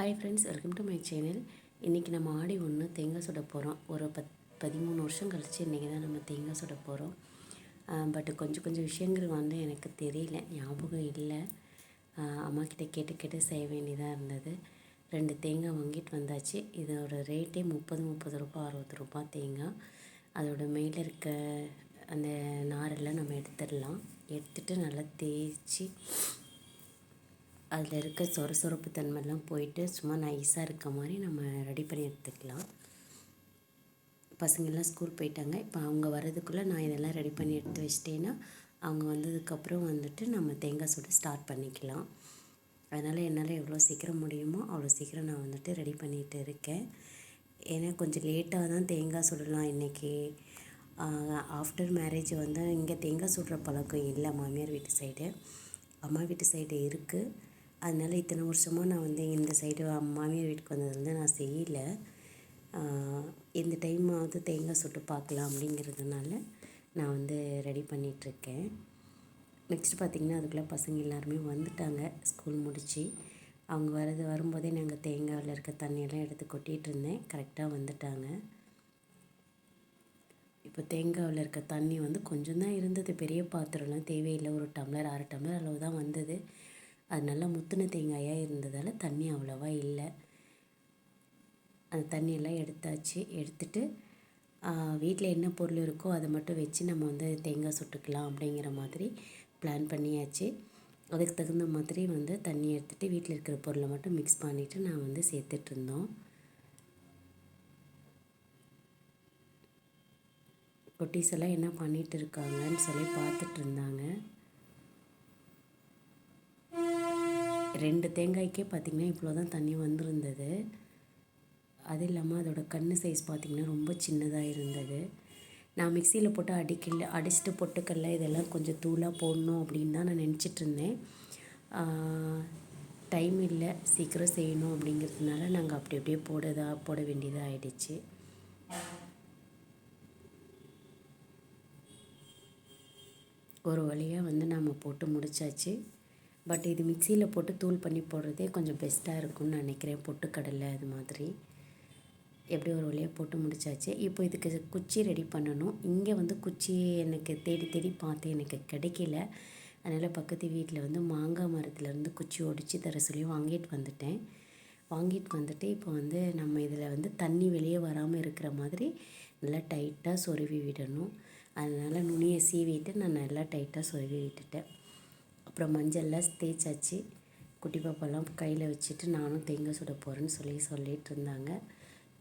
Hi friends welcome to my channel இன்றைக்கி நம்ம ஆடி ஒன்று தேங்காய் சுட போகிறோம் ஒரு பத் பதிமூணு வருஷம் கழித்து இன்றைக்கி தான் நம்ம தேங்காய் சுட போகிறோம் பட் கொஞ்சம் கொஞ்சம் விஷயங்கள் வந்து எனக்கு தெரியல ஞாபகம் இல்லை. அம்மா கிட்டே கேட்டு கேட்டு செய்ய வேண்டியதாக இருந்தது. ரெண்டு தேங்காய் வாங்கிட்டு வந்தாச்சு. இதோட ரேட்டே முப்பது முப்பது ரூபா அறுபது ரூபா தேங்காய். அதோட மேலே இருக்க அந்த நாரெல்லாம் நம்ம எடுத்துடலாம். எடுத்துகிட்டு நல்லா தேய்ச்சி அதில் இருக்க சொர சொரப்பு தன்மைலாம் போயிட்டு சும்மா நைஸாக இருக்க மாதிரி நம்ம ரெடி பண்ணி எடுத்துக்கலாம். பசங்கள்லாம் ஸ்கூல் போயிட்டாங்க. இப்போ அவங்க வர்றதுக்குள்ளே நான் இதெல்லாம் ரெடி பண்ணி எடுத்து வச்சிட்டேன்னா அவங்க வந்ததுக்கப்புறம் வந்துட்டு நம்ம தேங்காய் சுட ஸ்டார்ட் பண்ணிக்கலாம். அதனால் என்னால் எவ்வளோ சீக்கிரம் முடியுமோ அவ்வளோ சீக்கிரம் நான் வந்துட்டு ரெடி பண்ணிகிட்டு இருக்கேன். ஏன்னா கொஞ்சம் லேட்டாக தான் தேங்காய் சுடலாம் இன்றைக்கி ஆஃப்டர் மேரேஜ் வந்து இங்கே தேங்காய் சுடுற பழக்கம் இல்லை. மாமியார் வீட்டு சைடு அம்மா வீட்டு சைடு இருக்குது அதனால் இத்தனை வருஷமாக நான் வந்து இந்த சைடு மாமியார் வீட்டுக்கு வந்ததுலேருந்து நான் செய்யலை. இந்த டைமாவது தேங்காய் சுட்டு பார்க்கலாம் அப்படிங்கிறதுனால நான் வந்து ரெடி பண்ணிகிட்ருக்கேன் நெக்ஸ்ட் பார்த்திங்கன்னா அதுக்குள்ளே பசங்க எல்லாருமே வந்துட்டாங்க. ஸ்கூல் முடித்து அவங்க வரது வரும்போதே நாங்கள் தேங்காயில் இருக்க தண்ணியெல்லாம் எடுத்து கொட்டிகிட்டு இருந்தேன். கரெக்டாக வந்துட்டாங்க. இப்போ தேங்காயில் இருக்க தண்ணி வந்து கொஞ்சம் தான் இருந்தது. பெரிய பாத்திரம்லாம் தேவையில்லை. ஒரு டம்ளர் அரை டம்ளர் அளவு தான் வந்தது. அது நல்லா முத்தின தேங்காயாக இருந்ததால் தண்ணி அவ்வளோவா இல்லை. அந்த தண்ணியெல்லாம் எடுத்தாச்சு. எடுத்துட்டு வீட்டில் என்ன பொருள் இருக்கோ அதை மட்டும் வச்சு நம்ம வந்து தேங்காய் சுட்டுக்கலாம் அப்படிங்கிற மாதிரி பிளான் பண்ணியாச்சு. அதுக்கு தகுந்த மாதிரி வந்து தண்ணி எடுத்துகிட்டு வீட்டில் இருக்கிற பொருளை மட்டும் மிக்ஸ் பண்ணிவிட்டு நான் வந்து சேர்த்துட்ருந்தோம் குட்டீஸ் எல்லாம் என்ன பண்ணிகிட்டு இருக்காங்கன்னு சொல்லி பார்த்துட்டு இருந்தாங்க. ரெண்டு தேங்காய்க்கே பார்த்திங்கன்னா இவ்வளோ தான் தண்ணி வந்திருந்தது. அது இல்லாமல் அதோடய கண் சைஸ் பார்த்திங்கன்னா ரொம்ப சின்னதாக இருந்தது. நான் மிக்சியில் போட்டு அடிக்கல அடிச்சுட்டு பொட்டுக்கல்ல இதெல்லாம் கொஞ்சம் தூளாக போடணும் அப்படின்னு தான் நான் நினச்சிட்டு இருந்தேன். டைம் இல்லை சீக்கிரம் செய்யணும் அப்படிங்கிறதுனால நாங்கள் அப்படி அப்படியே போடதா போட வேண்டியதாக ஆயிடுச்சு. ஒரு வழியாக வந்து நாம் போட்டு முடித்தாச்சு பட் இது மிக்சியில் போட்டு தூள் பண்ணி போடுறதே கொஞ்சம் பெஸ்ட்டாக இருக்கும்னு நினைக்கிறேன். பொட்டுக்கடலை அது மாதிரி. எப்படி ஒரு வழியாக போட்டு முடிச்சாச்சு. இப்போ இதுக்கு குச்சி ரெடி பண்ணணும். இங்கே வந்து குச்சி எனக்கு தேடி தேடி பார்த்தேன். எனக்கு கிடைக்கல. அதனால் பக்கத்து வீட்டில் வந்து மாங்காய் மரத்துலேருந்து குச்சி ஒடிச்சு தர சொல்லி வாங்கிட்டு வந்துட்டேன். வாங்கிட்டு வந்துட்டு இப்போ வந்து நம்ம இதில் வந்து தண்ணி வெளியே வராமல் இருக்கிற மாதிரி நல்லா டைட்டாக சொருவி விடணும். அதனால் நுனியை சீவிட்டு நான் நல்லா டைட்டாக சொருவி விட்டுட்டேன். அப்புறம் மஞ்சள்லாம் தேய்ச்சாச்சு. குட்டி பாப்பாலாம் கையில் வச்சுட்டு நானும் தேங்காய் சுட போகிறேன்னு சொல்லி சொல்லிகிட்டு இருந்தாங்க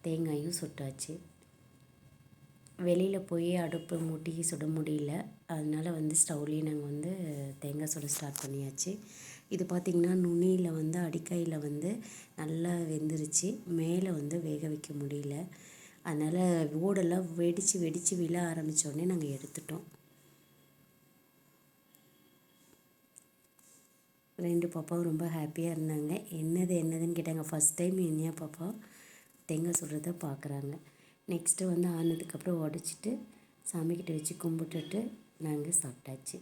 தேங்காயும் சுட்டாச்சு. வெளியில் போய் அடுப்பு மூட்டி சுட முடியல. அதனால் வந்து ஸ்டவ்லேயே நாங்கள் வந்து தேங்காய் சுட ஸ்டார்ட் பண்ணியாச்சு. இது பார்த்திங்கன்னா நுனியில் வந்து அடிக்காயில் வந்து நல்லா வெந்துருச்சு. மேலே வந்து வேக வைக்க முடியல. அதனால் ஓடெல்லாம் வெடித்து வெடித்து விழ ஆரம்பித்தோடனே நாங்கள் எடுத்துட்டோம். ரெண்டு பாப்பாவும் ரொம்ப ஹாப்பியாக இருந்தாங்க. என்னது என்னதுன்னு கேட்டாங்க. ஃபஸ்ட் டைம் இனியா பாப்பா தேங்காய் சுடுறத பார்க்குறாங்க நெக்ஸ்ட்டு வந்து ஆனதுக்கப்புறம் உடச்சிட்டு சாமிக்கிட்ட வச்சு கும்பிட்டுட்டு நாங்கள் சாப்பிட்டாச்சு.